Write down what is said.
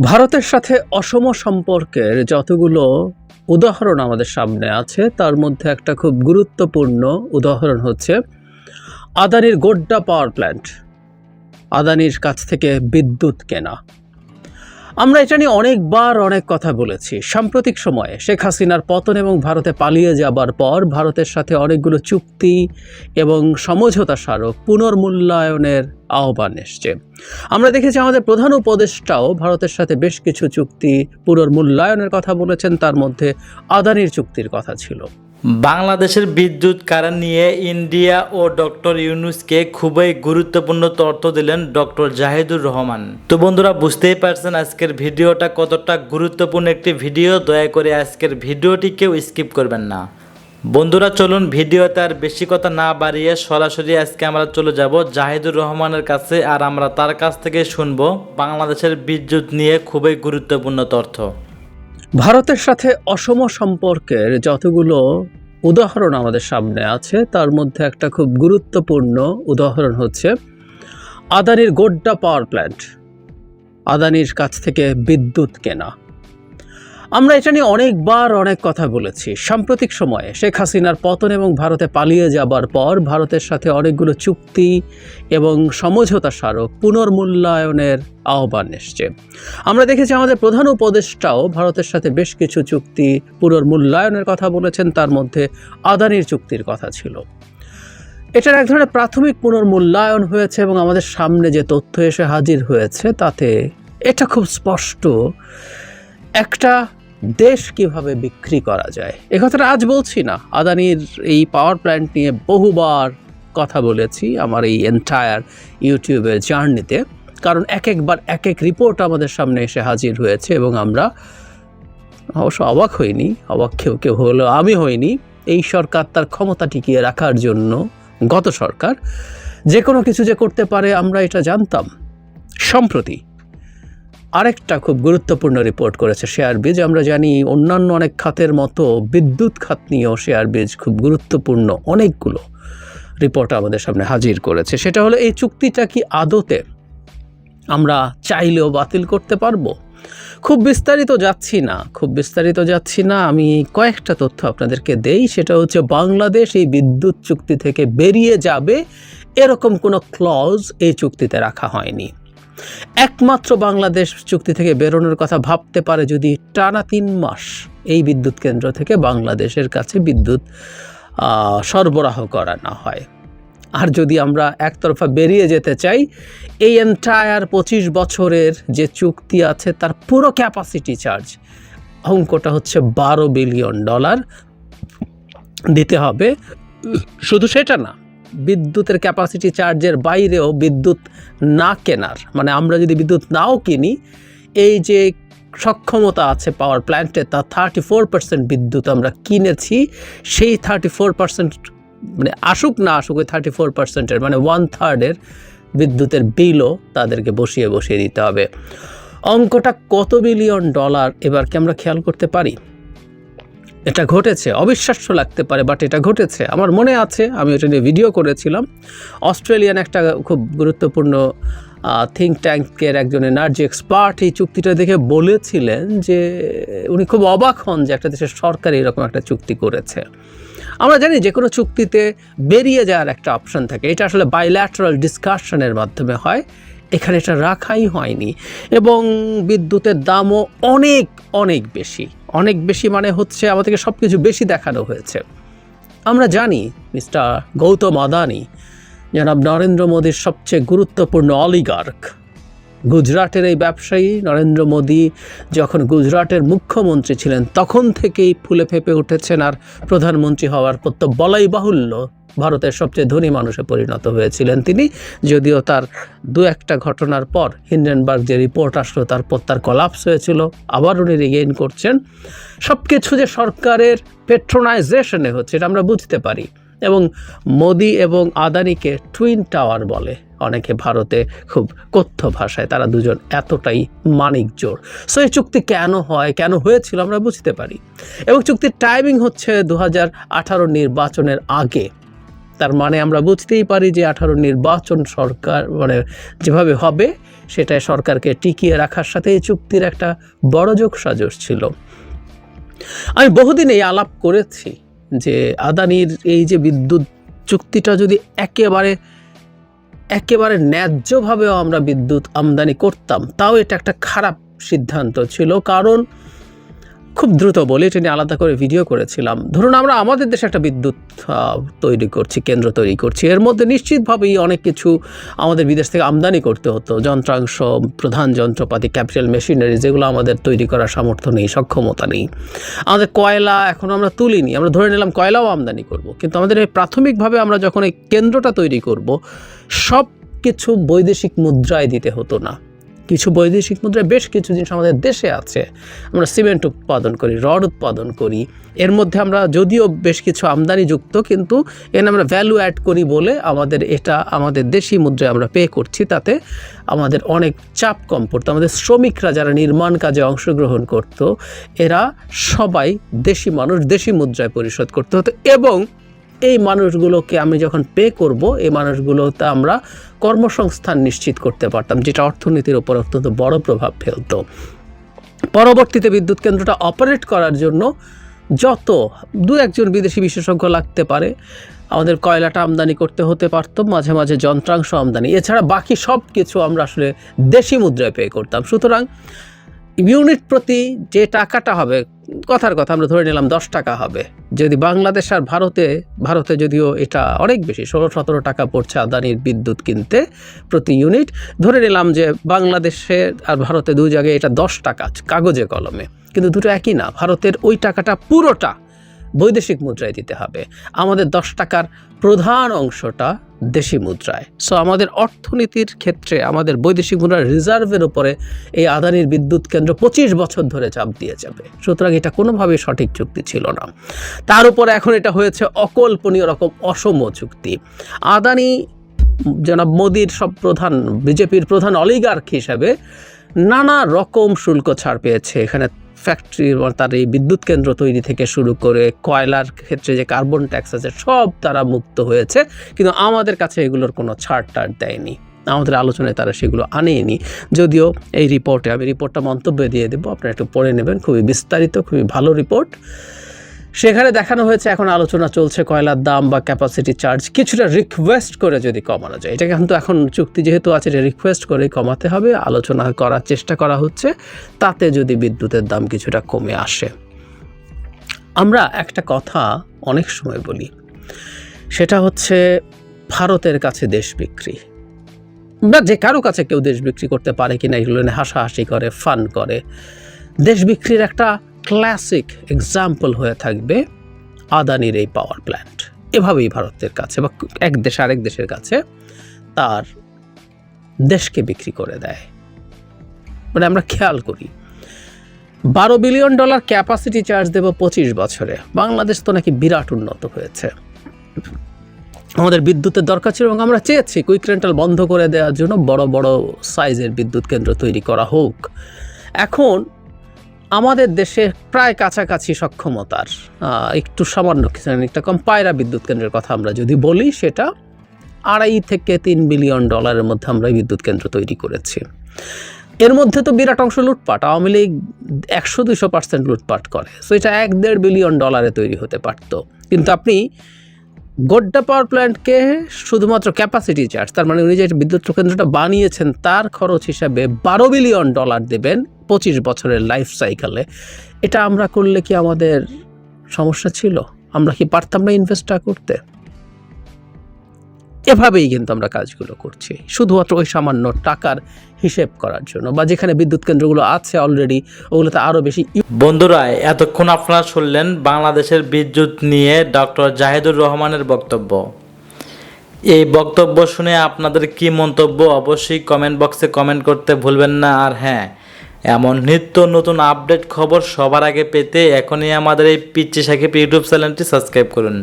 ভারতের সাথে অসম সম্পর্কের যতগুলো উদাহরণ আমাদের সামনে আছে, তার মধ্যে একটা খুব গুরুত্বপূর্ণ উদাহরণ হচ্ছে আদানির গোড্ডা পাওয়ার প্ল্যান্ট। আদানির কাছ থেকে বিদ্যুৎ কেনা। আমরা এটা নিয়ে অনেকবার অনেক কথা বলেছি। সাম্প্রতিক সময়ে শেখ হাসিনার পতন এবং ভারতে পালিয়ে যাবার পর ভারতের সাথে অনেকগুলো চুক্তি এবং সমঝোতা স্মারক পুনর্মূল্যায়নের আহ্বান এসছে। আমরা দেখেছি আমাদের প্রধান উপদেষ্টাও ভারতের সাথে বেশ কিছু চুক্তি পুনর্মূল্যায়নের কথা বলেছেন, তার মধ্যে আদানির চুক্তির কথা ছিল। বাংলাদেশের বিদ্যুৎ কারণ নিয়ে ইন্ডিয়া ও ডক্টর ইউনুসকে খুবই গুরুত্বপূর্ণ তথ্য দিলেন ডক্টর জাহিদুর রহমান। তো বন্ধুরা, বুঝতেই পারছেন আজকের ভিডিওটা কতটা গুরুত্বপূর্ণ একটি ভিডিও। দয়া করে আজকের ভিডিওটি কেউ স্কিপ করবেন না। বন্ধুরা, চলুন ভিডিওতে আর বেশি কথা না বাড়িয়ে সরাসরি আজকে আমরা চলে যাব জাহিদুর রহমানের কাছে আর আমরা তার কাছ থেকে শুনব বাংলাদেশের বিদ্যুৎ নিয়ে খুবই গুরুত্বপূর্ণ তথ্য। ভারতের সাথে অসম সম্পর্কের যতগুলো উদাহরণ আমাদের সামনে আছে, তার মধ্যে একটা খুব গুরুত্বপূর্ণ উদাহরণ হচ্ছে আদানির গোড্ডা পাওয়ার প্ল্যান্ট, আদানির কাছ থেকে বিদ্যুৎ কেনা। আমরা এটা নিয়ে অনেকবার অনেক কথা বলেছি। সাম্প্রতিক সময়ে শেখ হাসিনার পতন এবং ভারতে পালিয়ে যাবার পর ভারতের সাথে অনেকগুলো চুক্তি এবং সমঝোতা স্মারক পুনর্মূল্যায়নের আহ্বান এসছে। আমরা দেখেছি আমাদের প্রধান উপদেষ্টাও ভারতের সাথে বেশ কিছু চুক্তি পুনর্মূল্যায়নের কথা বলেছেন, তার মধ্যে আদানির চুক্তির কথা ছিল। এটার এক ধরনের প্রাথমিক পুনর্মূল্যায়ন হয়েছে এবং আমাদের সামনে যে তথ্য এসে হাজির হয়েছে, তাতে এটা খুব স্পষ্ট। একটা দেশ কীভাবে বিক্রি করা যায়? এ কথাটা আজ বলছি না। আদানির এই পাওয়ার প্ল্যান্ট নিয়ে বহুবার কথা বলেছি আমার এই এন্টায়ার ইউটিউবের জার্নিতে কারণ এক একবার এক এক রিপোর্ট আমাদের সামনে এসে হাজির হয়েছে এবং আমরা অবশ্য অবাক হইনি, অবাক কেউ কেউ হলো আমি হইনি। এই সরকার তার ক্ষমতা টিকিয়ে রাখার জন্য গত সরকার। যে কোনো কিছু যে করতে পারে আমরা এটা জানতাম। সম্প্রতি আরেকটা খুব গুরুত্বপূর্ণ রিপোর্ট করেছে শেয়ার বীজ আমরা জানি অন্যান্য অনেক খাতের মতো বিদ্যুৎ খাত নিয়েও শেয়ার বীজ খুব গুরুত্বপূর্ণ অনেকগুলো রিপোর্ট আমাদের সামনে হাজির করেছে। সেটা হলো, এই চুক্তিটা কি আদতে আমরা চাইলেও বাতিল করতে পারব? খুব বিস্তারিত যাচ্ছি না, খুব বিস্তারিত যাচ্ছি না। আমি কয়েকটা তথ্য আপনাদেরকে দেই। সেটা হচ্ছে, বাংলাদেশ এই বিদ্যুৎ চুক্তি থেকে বেরিয়ে যাবে, এরকম কোনো ক্লজ এই চুক্তিতে রাখা হয়নি। একমাত্র বাংলাদেশ চুক্তি থেকে বেরোনোর কথা ভাবতে পারে যদি টানা তিন মাস এই বিদ্যুৎ কেন্দ্র থেকে বাংলাদেশের কাছে বিদ্যুৎ সরবরাহ করা না হয়। আর যদি আমরা একতরফা বেরিয়ে যেতে চাই, এই এন্টায়ার পঁচিশ বছরের যে চুক্তি আছে, তার পুরো ক্যাপাসিটি চার্জ অঙ্কটা হচ্ছে বারো বিলিয়ন ডলার দিতে হবে, শুধু সেটা না বিদ্যুতের ক্যাপাসিটি চার্জের বাইরেও বিদ্যুৎ না কেনার মানে আমরা যদি বিদ্যুৎ নাও কিনি, এই যে সক্ষমতা আছে পাওয়ার প্ল্যান্টে তা থার্টি ফোর পার্সেন্ট বিদ্যুৎ আমরা কিনেছি, সেই থার্টি ফোর পার্সেন্ট মানে আসুক না আসুক, ওই থার্টি ফোর পার্সেন্টের মানে ওয়ান থার্ডের বিদ্যুতের বিলও তাদেরকে বসিয়ে বসিয়ে দিতে হবে। অঙ্কটা কত বিলিয়ন ডলার এবার কি আমরা খেয়াল করতে পারি? এটা ঘটেছে, অবিশ্বাস্য লাগতে পারে বাট এটা ঘটেছে। আমার মনে আছে, আমি এটা নিয়ে ভিডিও করেছিলাম। অস্ট্রেলিয়ান একটা খুব গুরুত্বপূর্ণ থিঙ্ক ট্যাঙ্কের একজন এনার্জি এক্সপার্ট এই চুক্তিটা দেখে বলেছিলেন যে, উনি খুব অবাক হন যে একটা দেশের সরকার এরকম একটা চুক্তি করেছে। আমরা জানি যে কোনো চুক্তিতে বেরিয়ে যাওয়ার একটা অপশন থাকে। এটা আসলে বাইল্যাটারাল ডিসকাশনের মাধ্যমে হয়। এখানে এটা রাখাই হয়নি। এবং বিদ্যুতের দামও অনেক অনেক বেশি। অনেক বেশি মানে হচ্ছে আমাদেরকে সব কিছু বেশি দেখানো হয়েছে। আমরা জানি, মিস্টার গৌতম আদানি, জনাব নরেন্দ্র মোদীর সবচেয়ে গুরুত্বপূর্ণ অলিগার্ক। গুজরাটের এই ব্যবসায়ী নরেন্দ্র মোদী যখন গুজরাটের মুখ্যমন্ত্রী ছিলেন, তখন থেকেই ফুলে ফেপে উঠেছেন আর প্রধানমন্ত্রী হওয়ার পর বলাই বাহুল্য ভারতের সবচেয়ে ধনী মানুষে পরিণত হয়েছিলেন তিনি। যদিও তার দু একটা ঘটনার পর হিন্ডেনবার্গ যে রিপোর্ট আসলো তারপর তার কলাপস হয়েছিল। আবার উনি রিগেইন করছেন। সব কিছু যে সরকারের পেট্রোনাইজেশনে হচ্ছে, এটা আমরা বুঝতে পারি। এবং মোদি এবং আদানিকে টুইন টাওয়ার বলে অনেকে ভারতে খুব কথ্য ভাষায়, তারা দুজন এতটাই মানিক জোর। সো এই চুক্তি কেন হয়, কেন হয়েছিল আমরা বুঝতে পারি। এবং চুক্তির টাইমিং হচ্ছে দু হাজার আঠারো নির্বাচনের আগে। তার মানে আমরা বুঝতেই পারি যে আঠারো নির্বাচন সরকার মানে যেভাবে হবে সেটাই সরকারকে টিকিয়ে রাখার সাথে এই চুক্তির একটা বড় যোগ সাজস ছিল। আমি বহুদিন এই আলাপ করেছি যে আদানির এই যে বিদ্যুৎ চুক্তিটা যদি একেবারে একেবারে ন্যায্যভাবেও আমরা বিদ্যুৎ আমদানি করতাম, তাও এটা একটা খারাপ সিদ্ধান্ত ছিল। কারণ খুব দ্রুত বলি এটা নিয়ে আলাদা করে ভিডিও করেছিলাম। ধরুন আমরা আমাদের দেশে একটা বিদ্যুৎ তৈরি করছি, কেন্দ্র তৈরি করছি। এর মধ্যে নিশ্চিতভাবেই অনেক কিছু আমাদের বিদেশ থেকে আমদানি করতে হতো। যন্ত্রাংশ, প্রধান যন্ত্রপাতি ক্যাপিটাল মেশিনারি যেগুলো আমাদের তৈরি করার সামর্থ্য নেই, সক্ষমতা নেই। আমাদের কয়লা এখন আমরা তুলিনি, আমরা ধরে নিলাম কয়লাও আমদানি করব। কিন্তু আমাদের এই প্রাথমিকভাবে আমরা যখন এই কেন্দ্রটা তৈরি করব সব কিছু বৈদেশিক মুদ্রায় দিতে হতো না। কিছু বৈদেশিক মুদ্রায় বেশ কিছু জিনিস আমাদের দেশে আছে। আমরা সিমেন্ট উৎপাদন করি, রড উৎপাদন করি। এর মধ্যে আমরা যদিও বেশ কিছু আমদানিযুক্ত, কিন্তু এখানে আমরা ভ্যালু অ্যাড করি বলে আমাদের এটা আমাদের দেশি মুদ্রায় আমরা পে করছি। তাতে আমাদের অনেক চাপ কম পড়তো। আমাদের শ্রমিকরা যারা নির্মাণ কাজে অংশগ্রহণ করত, এরা সবাই দেশি মানুষ, দেশি মুদ্রায় পরিশোধ করতে। হতো এবং এই মানুষগুলোকে আমি যখন পে করব, এই মানুষগুলোতে আমরা কর্মসংস্থান নিশ্চিত করতে পারতাম, যেটা অর্থনীতির ওপর অত্যন্ত বড় প্রভাব ফেলতো। পরবর্তীতে বিদ্যুৎ কেন্দ্রটা অপারেট করার জন্য যত দু একজন বিদেশি বিশেষজ্ঞ লাগতে পারে, আমাদের কয়লাটা আমদানি করতে হতে পারতো, মাঝে মাঝে যন্ত্রাংশ আমদানি। এছাড়া বাকি সব কিছু আমরা আসলে দেশি মুদ্রায় পে করতাম। সুতরাং ইউনিট প্রতি যে টাকাটা হবে, কথার কথা আমরা ধরে নিলাম দশ টাকা হবে। যদি বাংলাদেশ আর ভারতে ভারতে যদিও এটা অনেক বেশি, ষোলো সতেরো টাকা পড়ছে আদানির বিদ্যুৎ কিনতে প্রতি ইউনিট, ধরে নিলাম যে বাংলাদেশে আর ভারতে দুই জায়গায় এটা দশ টাকা কাগজে কলমে। কিন্তু দুটো একই না, ভারতের ওই টাকাটা পুরোটা বৈদেশিক মুদ্রায় দিতে হবে। আমাদের দশ টাকার প্রধান অংশটা দেশি মুদ্রায়। সো আমাদের অর্থনীতির ক্ষেত্রে, আমাদের বৈদেশিক মুদ্রার রিজার্ভের উপরে এই আদানির বিদ্যুৎ কেন্দ্র পঁচিশ বছর ধরে চাপ দিয়ে যাবে। সুতরাং এটা কোনোভাবেই সঠিক চুক্তি ছিল না। তার উপরে এখন এটা হয়েছে অকল্পনীয় রকম অসম চুক্তি। আদানি, জনাব মোদির সব প্রধান, বিজেপির প্রধান অলিগার্ক হিসাবে নানা রকম শুল্ক ছাড় পেয়েছে। এখানে ফ্যাক্টরি তার এই বিদ্যুৎ কেন্দ্র তৈরি থেকে শুরু করে কয়লার ক্ষেত্রে যে কার্বন ট্যাক্স আছে, সব তারা মুক্ত হয়েছে। কিন্তু আমাদের কাছে এগুলোর কোনো ছাড় টাড় দেয়নি। আমাদের আলোচনায় তারা সেগুলো আনেনি। যদিও এই রিপোর্টে আমি রিপোর্টটা মন্তব্য দিয়ে দেবো, আপনারা একটু পড়ে নেবেন। খুবই বিস্তারিত, খুবই ভালো রিপোর্ট সেখানে দেখানো হয়েছে এখন আলোচনা চলছে কয়লার দাম বা ক্যাপাসিটি চার্জ কিছুটা রিকোয়েস্ট করে যদি কমানো যায়। এটা কিন্তু এখন চুক্তি যেহেতু আছে এটা রিকোয়েস্ট করে কমাতে হবে, আলোচনা করার চেষ্টা করা হচ্ছে, তাতে যদি বিদ্যুতের দাম কিছুটা কমে আসে। আমরা একটা কথা অনেক সময় বলি, সেটা হচ্ছে ভারতের কাছে দেশ বিক্রি। বা যে কারও কাছে কেউ দেশ বিক্রি করতে পারে কিনা, এগুলো নিয়ে হাসাহাসি করে ফান করে। দেশ বিক্রির একটা ক্লাসিক এক্সাম্পল হয়ে থাকবে আদানির এই পাওয়ার প্ল্যান্ট এভাবেই ভারতের কাছে বা এক দেশ আরেক দেশের কাছে তার দেশকে বিক্রি করে দেয়। মানে আমরা খেয়াল করি, বারো বিলিয়ন ডলার ক্যাপাসিটি চার্জ দেব পঁচিশ বছরে। বাংলাদেশ তো নাকি বিরাট উন্নত হয়েছে। আমাদের বিদ্যুতের দরকার ছিল এবং আমরা চেয়েছি কুইক রেন্টাল বন্ধ করে দেওয়ার জন্য বড় বড় সাইজের বিদ্যুৎ কেন্দ্র তৈরি করা হোক। এখন আমাদের দেশে প্রায় কাছাকাছি সক্ষমতার। একটু সামান্য একটা কম পায়রা বিদ্যুৎ কেন্দ্রের কথা আমরা যদি বলি, সেটা আড়াই থেকে তিন বিলিয়ন ডলারের মধ্যে আমরা বিদ্যুৎ কেন্দ্র তৈরি করেছি। এর মধ্যে তো বিরাট অংশ লুটপাট, আওয়ামী লীগ একশো দুশো পার্সেন্ট লুটপাট করে। সো এটা এক দেড় বিলিয়ন ডলারে তৈরি হতে পারতো। কিন্তু আপনি গোড্ডা পাওয়ার প্ল্যান্টকে শুধুমাত্র ক্যাপাসিটি চার্জ তার মানে উনি যে বিদ্যুৎ কেন্দ্রটা বানিয়েছেন, তার খরচ হিসাবে বারো বিলিয়ন ডলার দেবেন পঁচিশ বছরের লাইফ সাইকেলে এটা আমরা করলে কি আমাদের সমস্যা ছিল? আমরা কি পারতাম না ইনভেস্টটা করতে? এভাবেই কিন্তু আমরা কাজগুলো করছি, শুধুমাত্র ওই সামান্য টাকার হিসেব করার জন্য বা যেখানে বিদ্যুৎ কেন্দ্রগুলো আছে অলরেডি ওগুলোতে আরও বেশি বন্ধুরা, এতক্ষণ আপনারা শুনলেন বাংলাদেশের বিদ্যুৎ নিয়ে ডক্টর জাহিদুর রহমানের বক্তব্য। এই বক্তব্য শুনে আপনাদের কি মন্তব্য অবশ্যই কমেন্ট বক্সে কমেন্ট করতে ভুলবেন না, আর হ্যাঁ এমন নিত্য নতুন আপডেট খবর সবার আগে পেতে এখনই আমাদের এই পিচ্ছি সাকিব ইউটিউব চ্যানেলটি সাবস্ক্রাইব করুন।